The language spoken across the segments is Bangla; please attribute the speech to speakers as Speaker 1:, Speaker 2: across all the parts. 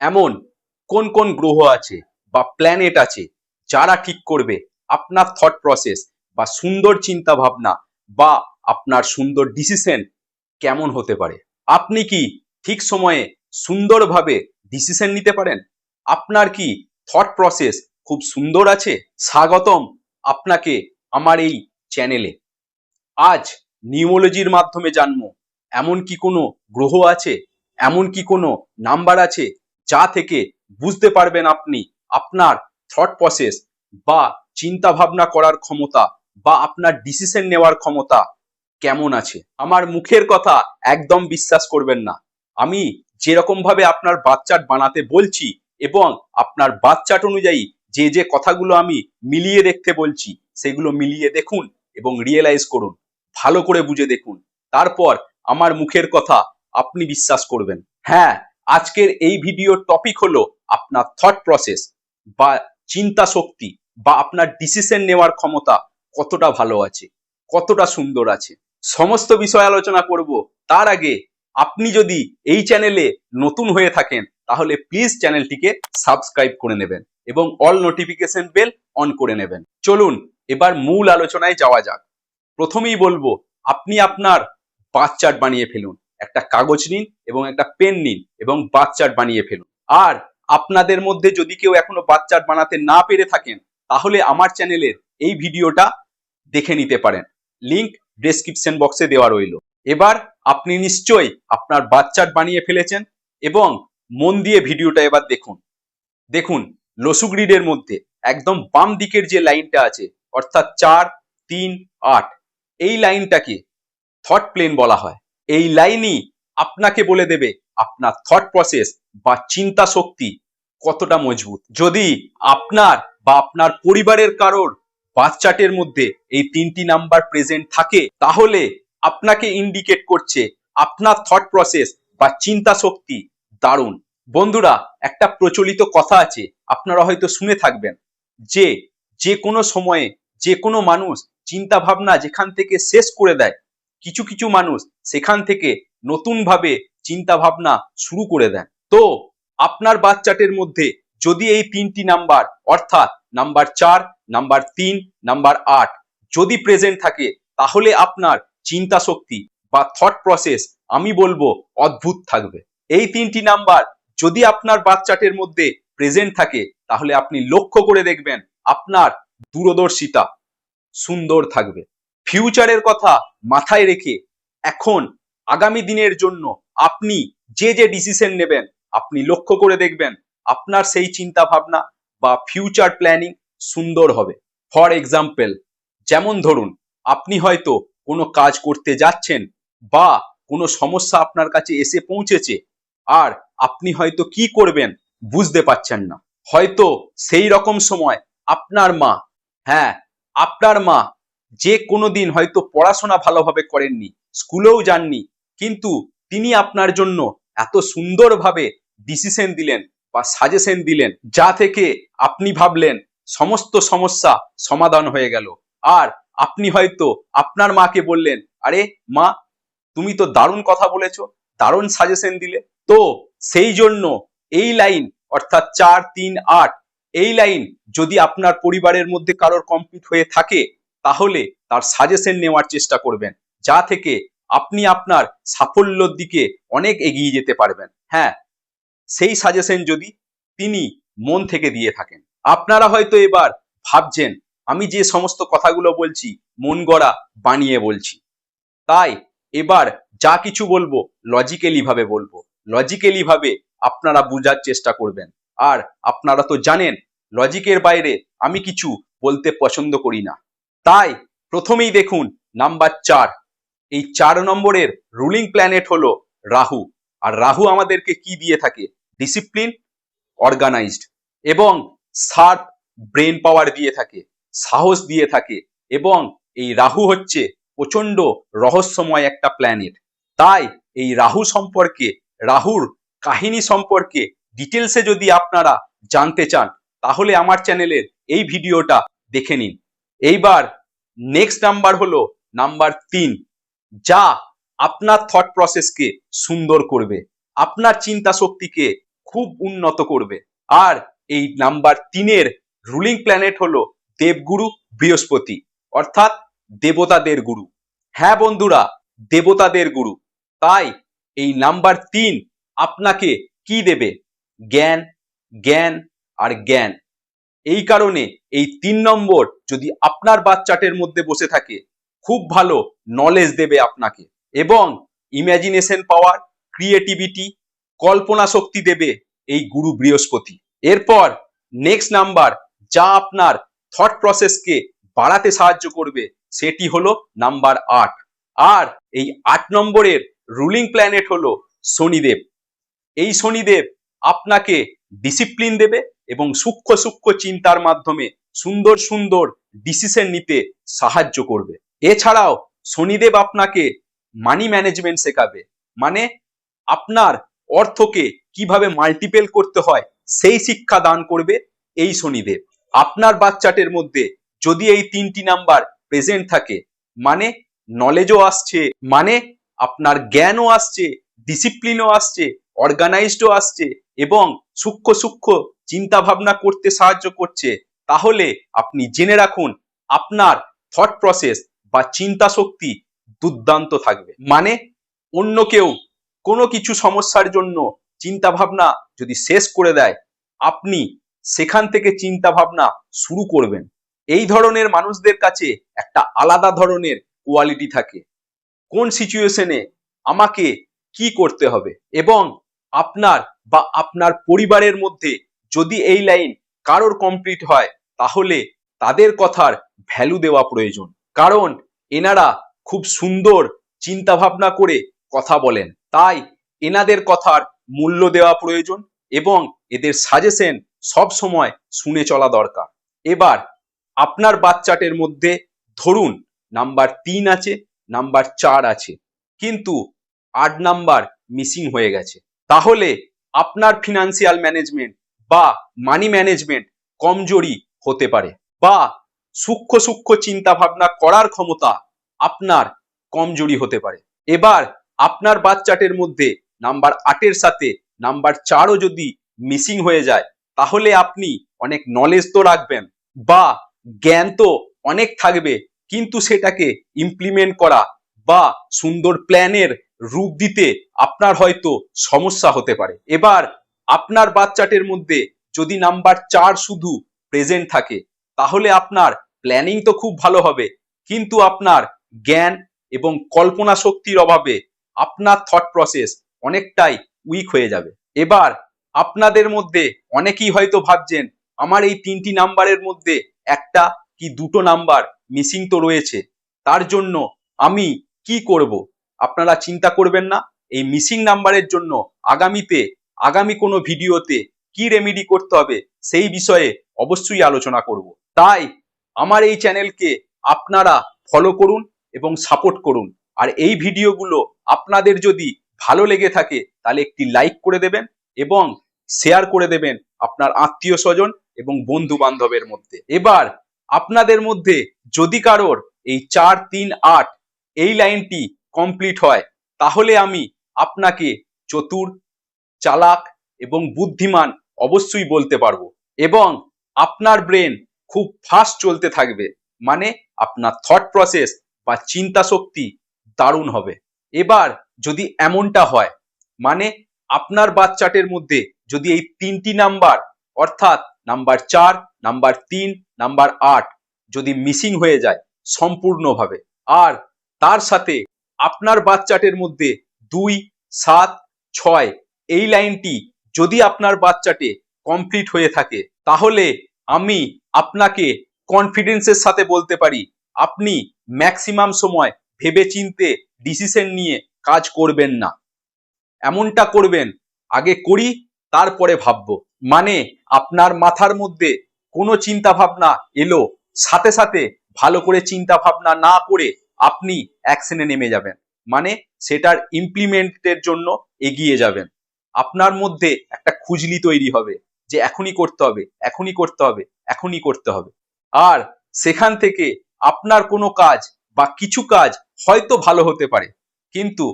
Speaker 1: এমন কোন কোন গ্রহ আছে বা প্ল্যানেট আছে যারা ঠিক করবে আপনার থট প্রসেস বা সুন্দর চিন্তা ভাবনা বা আপনার সুন্দর ডিসিশন কেমন হতে পারে? আপনি কি ঠিক সময়ে সুন্দরভাবে ডিসিশন নিতে পারেন? আপনার কি থট প্রসেস খুব সুন্দর আছে? স্বাগতম আপনাকে আমার এই চ্যানেলে আজ নিউমোলজির মাধ্যমে জানব, এমন কি কোনো গ্রহ আছে? এমন কি কোনো নাম্বার আছে যা থেকে বুঝতে পারবেন আপনি আপনার থট প্রসেস বা চিন্তা ভাবনা করার ক্ষমতা বা আপনার ডিসিশন নেওয়ার ক্ষমতা কেমন আছে। আমার মুখের কথা একদম বিশ্বাস করবেন না। আমি যেরকম ভাবে আপনার বাচ্চাট বানাতে বলছি এবং আপনার বাচ্চাট অনুযায়ী যে যে কথাগুলো আমি মিলিয়ে দেখতে বলছি সেগুলো মিলিয়ে দেখুন এবং রিয়েলাইজ করুন। ভালো করে বুঝে দেখুন। তারপর আমার মুখের কথা আপনি বিশ্বাস করবেন। হ্যাঁ আজকের এই ভিডিওর টপিক হলো আপনার থট প্রসেস বা চিন্তা শক্তি বা আপনার ডিসিশন নেওয়ার ক্ষমতা কতটা ভালো আছে, কতটা সুন্দর আছে। সমস্ত বিষয় আলোচনা করব। তার আগে আপনি যদি এই চ্যানেলে নতুন হয়ে থাকেন, তাহলে প্লিজ চ্যানেলটিকে সাবস্ক্রাইব করে নেবেন এবং অল নোটিফিকেশন বেল অন করে নেবেন। চলুন, এবার মূল আলোচনায় যাওয়া যাক। প্রথমেই বলব, আপনি আপনার বাচ্চার বানিয়ে ফেলুন। একটা কাগজ নিন এবং একটা পেন নিন এবং বাচ্চার বানিয়ে ফেলুন। আর আপনাদের মধ্যে যদি কেউ এখনও বাচ্চাট বানাতে না পেরে থাকেন, তাহলে আমার চ্যানেলের এই ভিডিওটা দেখে নিতে পারেন। লিংক ডেসক্রিপশন বক্সে দেওয়া রইল। এবার আপনি নিশ্চয়ই আপনার বাচ্চাট বানিয়ে ফেলেছেন এবং মন দিয়ে ভিডিওটা এবার দেখুন। দেখুন লসুগ্রিডের মধ্যে একদম বাম দিকের যে লাইনটা আছে, অর্থাৎ চার, তিন, আট, এই লাইনটাকে থট প্লেন বলা হয়। এই লাইনই আপনাকে বলে দেবে আপনার থট প্রসেস বা চিন্তা শক্তি কতটা মজবুত। যদি আপনার বা আপনার পরিবারের কারোর বাচ্চাটের মধ্যে এই তিনটি নাম্বার প্রেজেন্ট থাকে, তাহলে আপনাকে ইন্ডিকেট করছে আপনার থট প্রসেস বা চিন্তা শক্তি দারুণ। বন্ধুরা, একটা প্রচলিত কথা আছে, আপনারা হয়তো শুনে থাকবেন, যে যে কোনো সময়ে যে কোনো মানুষ চিন্তা ভাবনা যেখান থেকে শেষ করে দেয় কিছু কিছু মানুষ সেখান থেকে নতুন ভাবে চিন্তা ভাবনা শুরু করে দেন। তো আপনার বাচ্চাটের মধ্যে যদি এই তিনটি নাম্বার, অর্থাৎ নাম্বার চার, নাম্বার তিন, নাম্বার আট যদি প্রেজেন্ট থাকে, তাহলে আপনার চিন্তা শক্তি বা থট প্রসেস আমি বলব, অদ্ভুত থাকবে। এই তিনটি নাম্বার যদি আপনার বাচ্চাটের মধ্যে প্রেজেন্ট থাকে, তাহলে আপনি লক্ষ্য করে দেখবেন আপনার দূরদর্শিতা সুন্দর থাকবে। ফিউচারের কথা মাথায় রেখে এখন আগামী দিনের জন্য আপনি যে যে ডিসিশন নেবেন, আপনি লক্ষ্য করে দেখবেন আপনার সেই চিন্তা ভাবনা বা ফিউচার প্ল্যানিং সুন্দর হবে। ফর এক্সাম্পল যেমন ধরুন, আপনি হয়তো কোনো কাজ করতে যাচ্ছেন বা কোনো সমস্যা আপনার কাছে এসে পৌঁছেছে আর আপনি হয়তো কি করবেন বুঝতে পারছেন না। হয়তো সেই রকম সময় আপনার মা হ্যাঁ আপনার মা যে কোনো দিন হয়তো পড়াশোনা ভালোভাবে করেননি, স্কুলেও যাননি, কিন্তু তিনি আপনার জন্য এত সুন্দরভাবে ডিসিশন দিলেন বা সাজেশন দিলেন, যা থেকে আপনি ভাবলেন সমস্ত সমস্যা সমাধান হয়ে গেল। আর আপনি হয়তো আপনার মাকে বললেন, আরে মা, তুমি তো দারুণ কথা বলেছ, দারুণ সাজেশন দিলে। তো সেই জন্য এই লাইন, অর্থাৎ চার, তিন, আট, এই লাইন যদি আপনার পরিবারের মধ্যে কারোর কমপ্লিট হয়ে থাকে তাহলে তার সাজেশন নেওয়ার চেষ্টা করবেন, যা থেকে আপনি আপনার সাফল্যর দিকে অনেক এগিয়ে যেতে পারবেন। হ্যাঁ সেই সাজেশন যদি তিনি মন থেকে দিয়ে থাকেন। আপনারা হয়তো এবার ভাবছেন, আমি যে সমস্ত কথাগুলো বলছি, মন গড়া বানিয়ে বলছি। তাই এবার যা কিছু বলব লজিক্যালি ভাবে বলব। লজিক্যালি ভাবে আপনারা বোঝার চেষ্টা করবেন। আর আপনারা তো জানেন লজিকের বাইরে আমি কিছু বলতে পছন্দ করি না। তাই প্রথমেই দেখুন নাম্বার চার। এই চার নম্বরের রুলিং প্ল্যানেট হলো রাহু। আর রাহু আমাদেরকে কি দিয়ে থাকে? ডিসিপ্লিন অর্গানাইজড এবং শার্প ব্রেন পাওয়ার দিয়ে থাকে, সাহস দিয়ে থাকে এবং এই রাহু হচ্ছে প্রচণ্ড রহস্যময় একটা প্ল্যানেট তাই এই রাহু সম্পর্কে, রাহুর কাহিনী সম্পর্কে ডিটেলসে যদি আপনারা জানতে চান, তাহলে আমার চ্যানেলের এই ভিডিওটা দেখে নিন। এইবার নেক্সট নাম্বার হলো নাম্বার তিন, যা আপনার থট প্রসেসকে সুন্দর করবে, আপনার চিন্তা শক্তিকে খুব উন্নত করবে। আর এই নাম্বার তিনের রুলিং প্ল্যানেট হলো দেবগুরু বৃহস্পতি, অর্থাৎ দেবতাদের গুরু। হ্যাঁ বন্ধুরা, দেবতাদের গুরু। তাই এই নাম্বার তিন আপনাকে কি দেবে? জ্ঞান জ্ঞান আর জ্ঞান। এই কারণে এই তিন নম্বর যদি আপনার বাচ্চাটের মধ্যে বসে থাকে, খুব ভালো নলেজ দেবে আপনাকে এবং ইমাজিনেশন পাওয়ার ক্রিয়েটিভিটি কল্পনা শক্তি দেবে এই গুরু বৃহস্পতি। এরপর নেক্সট নাম্বার যা আপনার থট প্রসেসকে বাড়াতে সাহায্য করবে, সেটি হলো নাম্বার আট। আর এই আট নম্বরের রুলিং প্ল্যানেট হলো শনিদেব। এই শনিদেব আপনাকে ডিসিপ্লিন দেবে এবং সূক্ষ্ম সূক্ষ্ম চিন্তার মাধ্যমে সুন্দর সুন্দর ডিসিশন নিতে সাহায্য করবে। এছাড়াও শনিদেব আপনাকে মানি ম্যানেজমেন্ট শেখাবে। মানে আপনার অর্থকে কীভাবে মাল্টিপেল করতে হয় সেই শিক্ষা দান করবে এই শনিদেব। আপনার বাচ্চাটের মধ্যে যদি এই তিনটি নাম্বার প্রেজেন্ট থাকে মানে নলেজও আসছে মানে আপনার জ্ঞানও আসছে ডিসিপ্লিনও আসছে অর্গানাইজডও আসছে এবং সূক্ষ্ম সূক্ষ্ম চিন্তা ভাবনা করতে সাহায্য করছে, তাহলে আপনি জেনে রাখুন আপনার থট প্রসেস বা চিন্তা শক্তি দুর্দান্ত থাকবে। মানে অন্য কেউ কোনো কিছু সমস্যার জন্য চিন্তা ভাবনা যদি শেষ করে দেয়, আপনি সেখান থেকে চিন্তা ভাবনা শুরু করবেন। এই ধরনের মানুষদের কাছে একটা আলাদা ধরনের কোয়ালিটি থাকে। কোন সিচুয়েশনে আমাকে কি করতে হবে? এবং আপনার বা আপনার পরিবারের মধ্যে যদি এই লাইন কারোর কমপ্লিট হয়, তাহলে তাদের কথার ভ্যালু দেওয়া প্রয়োজন। কারণ এনারা খুব সুন্দর চিন্তা ভাবনা করে কথা বলেন। তাই এনাদের কথার মূল্য দেওয়া প্রয়োজন এবং এদের সাজেশন সব সময় শুনে চলা দরকার। এবার আপনার বাচ্চাটের মধ্যে ধরুন নাম্বার তিন আছে নাম্বার চার আছে, কিন্তু আট নাম্বার মিসিং হয়ে গেছে। তাহলে আপনার ফিনান্সিয়াল ম্যানেজমেন্ট বা মানি ম্যানেজমেন্ট কমজোরি হতে পারে বা সূক্ষ্ম সূক্ষ্ম চিন্তা ভাবনা করার ক্ষমতা আপনার কমজোরি হতে পারে। এবার আপনার বাচ্চাটের মধ্যে নাম্বার আটের সাথে নাম্বার চারও যদি মিসিং হয়ে যায়, তাহলে আপনি অনেক নলেজ তো রাখবেন বা জ্ঞান তো অনেক থাকবে, কিন্তু সেটাকে ইমপ্লিমেন্ট করা বা সুন্দর প্ল্যানের রূপ দিতে আপনার হয়তো সমস্যা হতে পারে। এবার আপনার বাচ্চাটের মধ্যে যদি নাম্বার চার শুধু প্রেজেন্ট থাকে, তাহলে আপনার প্ল্যানিং তো খুব ভালো হবে, কিন্তু আপনার জ্ঞান এবং কল্পনা শক্তির অভাবে আপনার থট প্রসেস অনেকটাই উইক হয়ে যাবে। এবার আপনাদের মধ্যে অনেকেই হয়তো ভাবছেন, আমার এই তিনটি নাম্বারের মধ্যে একটা কি দুটো নাম্বার মিসিং তো রয়েছে, তার জন্য আমি কি করব? আপনারা চিন্তা করবেন না, এই মিসিং নাম্বারের জন্য আগামীতে, আগামী কোনো ভিডিওতে কি রেমেডি করতে হবে সেই বিষয়ে অবশ্যই আলোচনা করব। তাই আমার এই চ্যানেলকে আপনারা ফলো করুন এবং সাপোর্ট করুন। আর এই ভিডিওগুলো আপনাদের যদি ভালো লেগে থাকে, তাহলে একটি লাইক করে দেবেন এবং শেয়ার করে দেবেন আপনার আত্মীয় স্বজন এবং বন্ধু বান্ধবের মধ্যে। এবার আপনাদের মধ্যে যদি কারোর এই চার, তিন, আট এই লাইনটি কমপ্লিট হয়, তাহলে আমি আপনাকে চতুর, চালাক এবং বুদ্ধিমান অবশ্যই বলতে পারব এবং আপনার ব্রেন খুব ফাস্ট চলতে থাকবে মানে আপনার থট প্রসেস বা চিন্তা শক্তি দারুণ হবে। এবার যদি এমনটা হয় মানে আপনার বাচ্চাটের মধ্যে যদি এই তিনটি নাম্বার অর্থাৎ নাম্বার চার নাম্বার তিন নাম্বার আট যদি মিসিং হয়ে যায় সম্পূর্ণভাবে, আর তার সাথে আপনার বাচ্চাটের মধ্যে দুই, সাত, ছয় এই লাইনটি যদি আপনার বাচ্চাটে কমপ্লিট হয়ে থাকে, তাহলে আমি আপনাকে কনফিডেন্সের সাথে বলতে পারি, আপনি ম্যাক্সিমাম সময় ভেবেচিন্তে ডিসিশন নিয়ে কাজ করবেন না। এমনটা করবেন, আগে করি, তারপরে ভাববো। মানে আপনার মাথার মধ্যে কোনো চিন্তা ভাবনা এলো, সাথে সাথে ভালো করে চিন্তা ভাবনা না করে আপনি অ্যাকশনে নেমে যাবেন। মানে সেটার ইমপ্লিমেন্টের জন্য এগিয়ে যাবেন। আপনার মধ্যে একটা খুজলি তৈরি হবে যে এখনই করতে হবে, এখনই করতে হবে, এখনই করতে হবে। আর সেখান থেকে আপনার কোনো কাজ বা কিছু কাজ হয়তো ভালো হতে পারে, কিন্তু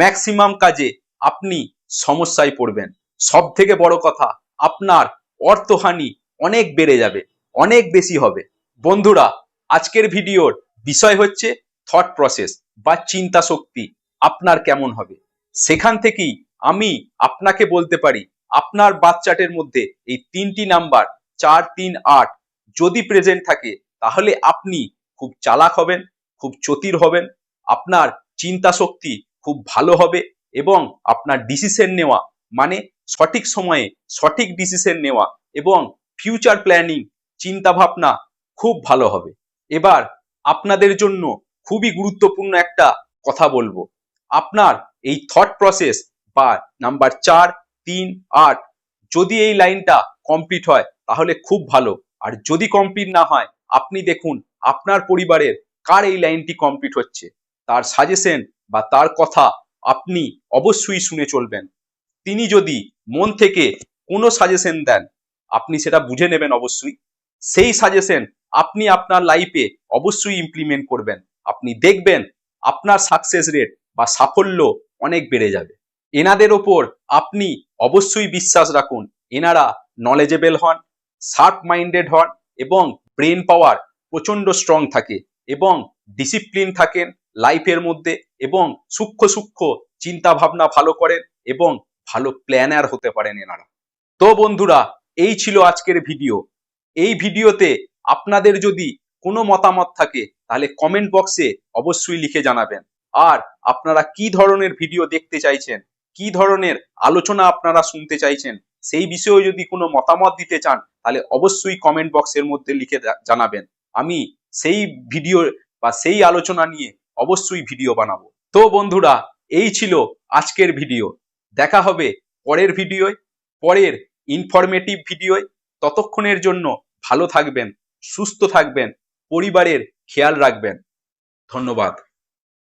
Speaker 1: ম্যাক্সিমাম কাজে আপনি সমস্যায় পড়বেন। সব থেকে বড় কথা, আপনার অর্থহানি অনেক বেড়ে যাবে, অনেক বেশি হবে। বন্ধুরা, আজকের ভিডিওর বিষয় হচ্ছে থট প্রসেস বা চিন্তা শক্তি আপনার কেমন হবে? সেখান থেকেই আমি আপনাকে বলতে পারি, আপনার বাচ্চাটের মধ্যে এই তিনটি নাম্বার চার, তিন, আট যদি প্রেজেন্ট থাকে, তাহলে আপনি খুব চালাক হবেন, খুব চতির হবেন, আপনার চিন্তা শক্তি খুব ভালো হবে এবং আপনার ডিসিশন নেওয়া মানে সঠিক সময়ে সঠিক ডিসিশন নেওয়া এবং ফিউচার প্ল্যানিং চিন্তা ভাবনা খুব ভালো হবে। এবার আপনাদের জন্য খুবই গুরুত্বপূর্ণ একটা কথা বলব। আপনার এই থট প্রসেস বা নাম্বার চার, তিন, আট যদি এই লাইনটা কমপ্লিট হয়, তাহলে খুব ভালো। আর যদি কমপ্লিট না হয়, আপনি দেখুন আপনার পরিবারের কার এই লাইনটি কমপ্লিট হচ্ছে। তার সাজেশন বা তার কথা আপনি অবশ্যই শুনে চলবেন। তিনি যদি মন থেকে কোনো সাজেশন দেন, আপনি সেটা বুঝে নেবেন অবশ্যই। সেই সাজেশন আপনি আপনার লাইফে অবশ্যই ইমপ্লিমেন্ট করবেন। আপনি দেখবেন আপনার সাকসেস রেট বা সাফল্য অনেক বেড়ে যাবে। এনাদের ওপর আপনি অবশ্যই বিশ্বাস রাখুন, এনারা নলেজেবল হন শার্প মাইন্ডেড হন এবং ব্রেন পাওয়ার প্রচণ্ড স্ট্রং থাকে এবং ডিসিপ্লিন থাকেন লাইফের মধ্যে এবং সূক্ষ্ম সূক্ষ্ম চিন্তা ভাবনা ভালো করেন এবং ভালো প্ল্যানার হতে পারেন এনারা। তো বন্ধুরা, এই ছিল আজকের ভিডিও এই ভিডিওতে আপনাদের যদি কোনো মতামত থাকে, তাহলে কমেন্ট বক্সে অবশ্যই লিখে জানাবেন। আর আপনারা কি ধরনের ভিডিও দেখতে চাইছেন, কি ধরনের আলোচনা আপনারা শুনতে চাইছেন, সেই বিষয়ে যদি কোনো মতামত দিতে চান, তাহলে অবশ্যই কমেন্ট বক্সের মধ্যে লিখে জানাবেন। আমি সেই ভিডিও বা সেই আলোচনা নিয়ে অবশ্যই ভিডিও বানাবো। তো বন্ধুরা, এই ছিল আজকের ভিডিও দেখা হবে পরের ভিডিওয় পরের ইনফরমেটিভ ভিডিওয় ততক্ষণের জন্য ভালো থাকবেন, সুস্থ থাকবেন। পরিবারের খেয়াল রাখবেন। ধন্যবাদ।